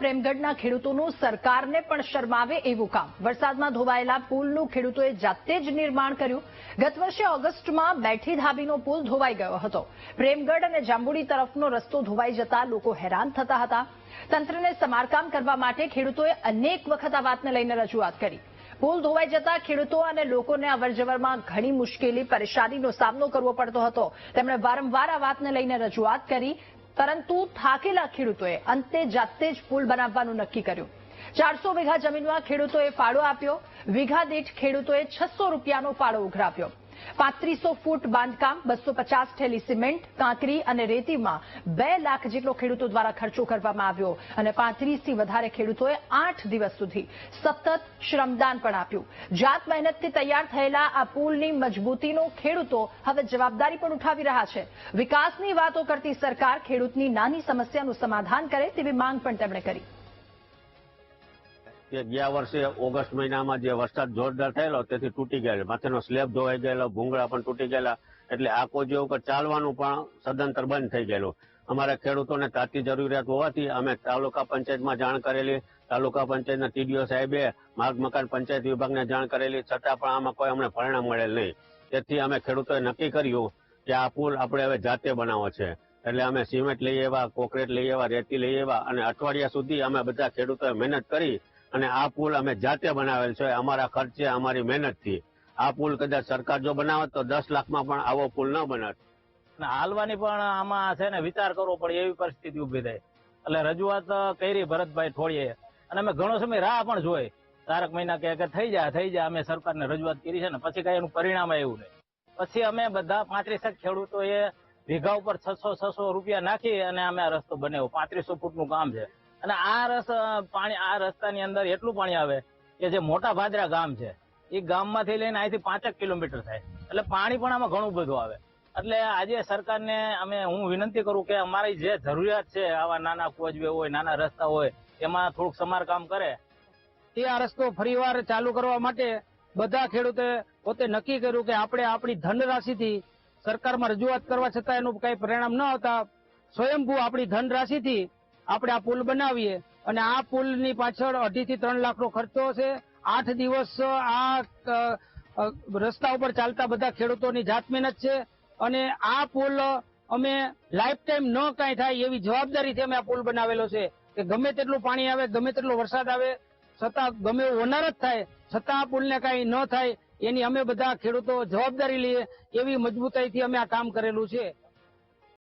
પ્રેમગઢના ખેડૂતોનું સરકારને પણ શરમાવે એવું કામ. વરસાદમાં ધોવાયેલા પુલનું ખેડૂતોએ જાતે જ નિર્માણ કર્યું. ગત વર્ષે ઓગસ્ટમાં બેઠી ધાબીનો પુલ ધોવાઈ ગયો હતો. પ્રેમગઢ અને જાંબુડી તરફનો રસ્તો ધોવાઈ જતા લોકો હેરાન થતા હતા. તંત્રને સમારકામ કરવા માટે ખેડૂતોએ અનેક વખત આ વાતને લઈને રજૂઆત કરી. પુલ ધોવાઈ જતા ખેડૂતો અને લોકોને અવરજવરમાં ઘણી મુશ્કેલી, પરેશાનીનો સામનો કરવો પડતો હતો. તેમણે વારંવાર આ વાતને લઈને રજૂઆત કરી. પરંતુ થાકેલા ખેડૂતોએ અંતે જાતે જ પુલ બનાવવાનું નક્કી કર્યું. ચારસો વીઘા જમીનમાં ખેડૂતોએ ફાળો આપ્યો. વીઘા દીઠ ખેડૂતોએ છસો રૂપિયાનો ફાળો ઉઘરાવ્યો. પાંત્રીસો ફૂટ બાંધકામ, બસો પચાસ થેલી સિમેન્ટ, કાંકરી અને રેતીમાં બે લાખ જેટલો ખેડૂતો દ્વારા ખર્ચો કરવામાં આવ્યો અને પાંત્રીસથી વધારે ખેડૂતોએ આઠ દિવસ સુધી સતત શ્રમદાન પણ આપ્યું. જાત મહેનતથી તૈયાર થયેલા આ પુલની મજબૂતીનો ખેડૂતો હવે જવાબદારી પણ ઉઠાવી રહ્યા છે. વિકાસની વાતો કરતી સરકાર ખેડૂતની નાની સમસ્યાનું સમાધાન કરે તેવી માંગ પણ તેમણે કરી. કે ગયા વર્ષે ઓગસ્ટ મહિનામાં જે વરસાદ જોરદાર થયેલો, તેથી તૂટી ગયેલો. માથેનો સ્લેબ ધોવાઈ ગયેલો, ભૂંગળા પણ તૂટી ગયેલા. એટલે આ કોઈ ઉપર ચાલવાનું પણ સદંતર બંધ થઈ ગયેલું. અમારા ખેડૂતોને તાતી જરૂરિયાત હોવાથી અમે તાલુકા પંચાયતમાં જાણ કરેલી, તાલુકા પંચાયતના ટીડીઓ સાહેબે માર્ગ, મકાન, પંચાયત વિભાગને જાણ કરેલી, છતાં પણ આમાં કોઈ અમને પરિણામ મળેલ નહીં. તેથી અમે ખેડૂતોએ નક્કી કર્યું કે આ પુલ આપણે હવે જાતે બનાવવો છે. એટલે અમે સિમેન્ટ લઈ આવ્યા, કોકરેટ લઈ આવ્યા, રેતી લઈ આવ્યા અને અઠવાડિયા સુધી અમે બધા ખેડૂતોએ મહેનત કરી અને આ પુલ અમે જાતે બનાવેલ છે. અમારા ખર્ચે, અમારી મહેનતથી. આ પુલ કદાચ સરકાર જો બનાવે તો દસ લાખમાં પણ આવો પુલ ન બનાવે હાલવાની પણ આમાં છે ને વિચાર કરવો પડે, એવી પરિસ્થિતિ ઊભી થઈ એટલે રજૂઆત કરી ભરતભાઈ ઠોળીએ અને અમે ઘણો સમય રાહ પણ જોઈ. તારક મહિના કે થઈ જાય થઈ જાય અમે સરકારને રજૂઆત કરી છે ને પછી કઈ એનું પરિણામ આવ્યું નહીં. પછી અમે બધા પાંત્રીસેક ખેડૂતોએ વીઘા ઉપર છસો છસો રૂપિયા નાખી અને અમે આ રસ્તો બનાવ્યો. પાંત્રીસો ફૂટનું કામ છે. અને આ રસ પાણી, આ રસ્તાની અંદર એટલું પાણી આવે કે જે મોટા ભાદરા ગામ છે, એ ગામમાંથી લઈને અહીંથી પાંચેક કિલોમીટર થાય. એટલે પાણી પણ આમાં ઘણું બધું આવે. એટલે આજે સરકારને અમે, હું વિનંતી કરું કે અમારી જે જરૂરિયાત છે, આવા નાના કોજવે હોય, નાના રસ્તા હોય, એમાં થોડુંક સમારકામ કરે. તે આ રસ્તો ફરીવાર ચાલુ કરવા માટે બધા ખેડૂતે પોતે નક્કી કર્યું કે આપણે આપણી ધનરાશિથી સરકારમાં રજૂઆત કરવા છતાં એનું કઈ પરિણામ ન આવતા, સ્વયંભૂ આપણી ધનરાશિથી આપણે આ પુલ બનાવીએ અને આ પુલની પાછળ અઢી થી ત્રણ લાખનો ખર્ચો છે આઠ દિવસ આ રસ્તા ઉપર ચાલતા બધા ખેડૂતોની જાત મહેનત છે. અને આ પુલ અમે લાઈફ ટાઈમ ન કાંઈ થાય એવી જવાબદારીથી અમે આ પુલ બનાવેલો છે કે ગમે તેટલું પાણી આવે, ગમે તેટલો વરસાદ આવે, છતાં ગમે એવું જ થાય, છતાં આ પુલને કાંઈ ન થાય, એની અમે બધા ખેડૂતો જવાબદારી લઈએ એવી મજબૂતાઈથી અમે આ કામ કરેલું છે.